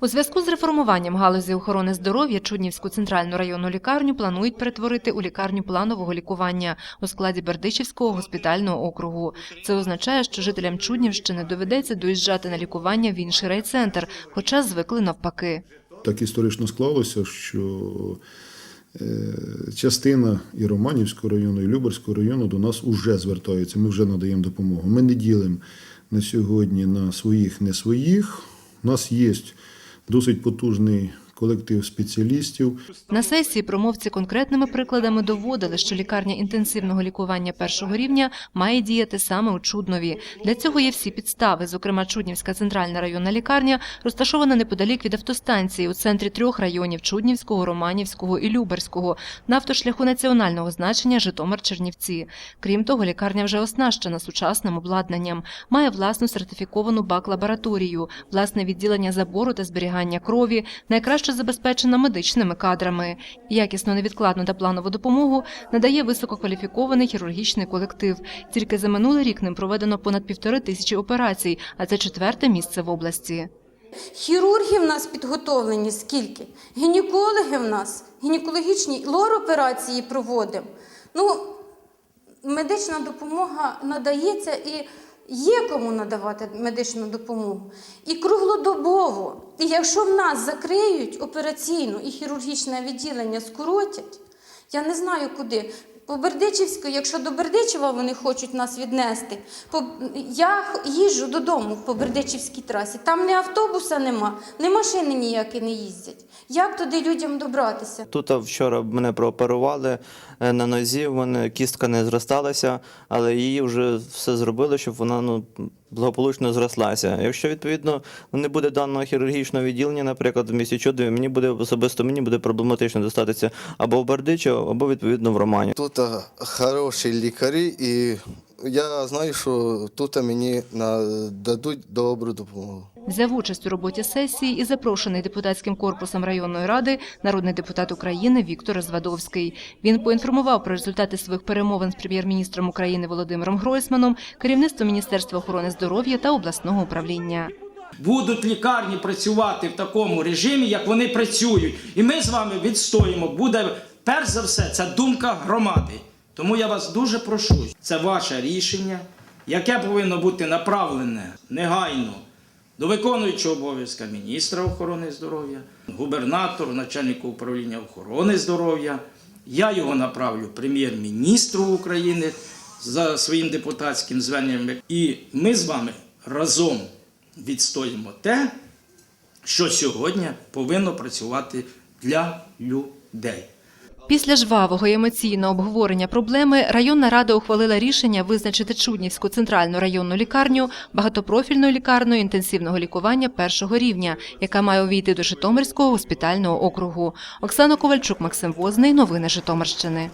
У зв'язку з реформуванням галузі охорони здоров'я Чуднівську центральну районну лікарню планують перетворити у лікарню планового лікування у складі Бердичівського госпітального округу. Це означає, що жителям Чуднівщини доведеться доїжджати на лікування в інший райцентр, хоча звикли навпаки. Так історично склалося, що е, частина і Романівського району, і Люберського району до нас вже звертаються. Ми вже надаємо допомогу. Ми не ділимо на сьогодні на своїх, не своїх. У нас є досить потужний колектив спеціалістів. На сесії промовці конкретними прикладами доводили, що лікарня інтенсивного лікування першого рівня має діяти саме у Чуднові. Для цього є всі підстави. Зокрема, Чуднівська центральна районна лікарня розташована неподалік від автостанції у центрі трьох районів Чуднівського, Романівського і Люберського на автошляху національного значення Житомир-Чернівці. Крім того, лікарня вже оснащена сучасним обладнанням, має власну сертифіковану бак-лабораторію, власне відділення забору та зберігання крові, найкраще забезпечена медичними кадрами. Якісну, невідкладну та планову допомогу надає висококваліфікований хірургічний колектив. Тільки за минулий рік ним проведено понад півтори тисячі операцій, а це четверте місце в області. Хірурги в нас підготовлені скільки? Гінекологи в нас, гінекологічні лор-операції проводимо. Ну, медична допомога надається і є кому надавати медичну допомогу. І круглодобово. І якщо в нас закриють операційну і хірургічне відділення, скоротять, я не знаю куди. По Бердичівську, якщо до Бердичева вони хочуть нас віднести, по, я х- їжджу додому по Бердичівській трасі. Там ні автобуса нема, ні машини ніякі не їздять. Як туди людям добратися? Тут вчора мене прооперували е, на нозі, в мене кістка не зросталася, але її вже все зробили, щоб вона ну, благополучно зрослася. Якщо відповідно не буде даного хірургічного відділення, наприклад, в місті Чудові, мені буде особисто мені буде проблематично достатися або в Бердичево, або відповідно в Романі. Тут а, хороші лікарі, і я знаю, що тут мені дадуть добру допомогу. Взяв участь у роботі сесії і запрошений депутатським корпусом районної ради народний депутат України Віктор Звадовський. Він поінформував про результати своїх перемовин з прем'єр-міністром України Володимиром Гройсманом, керівництвом Міністерства охорони здоров'я та обласного управління. Будуть лікарні працювати в такому режимі, як вони працюють. І ми з вами відстоїмо. Буде перш за все це думка громади. Тому я вас дуже прошу. Це ваше рішення, яке повинно бути направлене негайно до виконуючого обов'язка міністра охорони здоров'я, губернатор, начальника управління охорони здоров'я. Я його направлю прем'єр-міністру України за своїм депутатським зверненням. І ми з вами разом відстоїмо те, що сьогодні повинно працювати для людей. Після жвавого емоційного обговорення проблеми районна рада ухвалила рішення визначити Чуднівську центральну районну лікарню багатопрофільною лікарною інтенсивного лікування першого рівня, яка має увійти до Житомирського госпітального округу. Оксана Ковальчук, Максим Возний. Новини Житомирщини.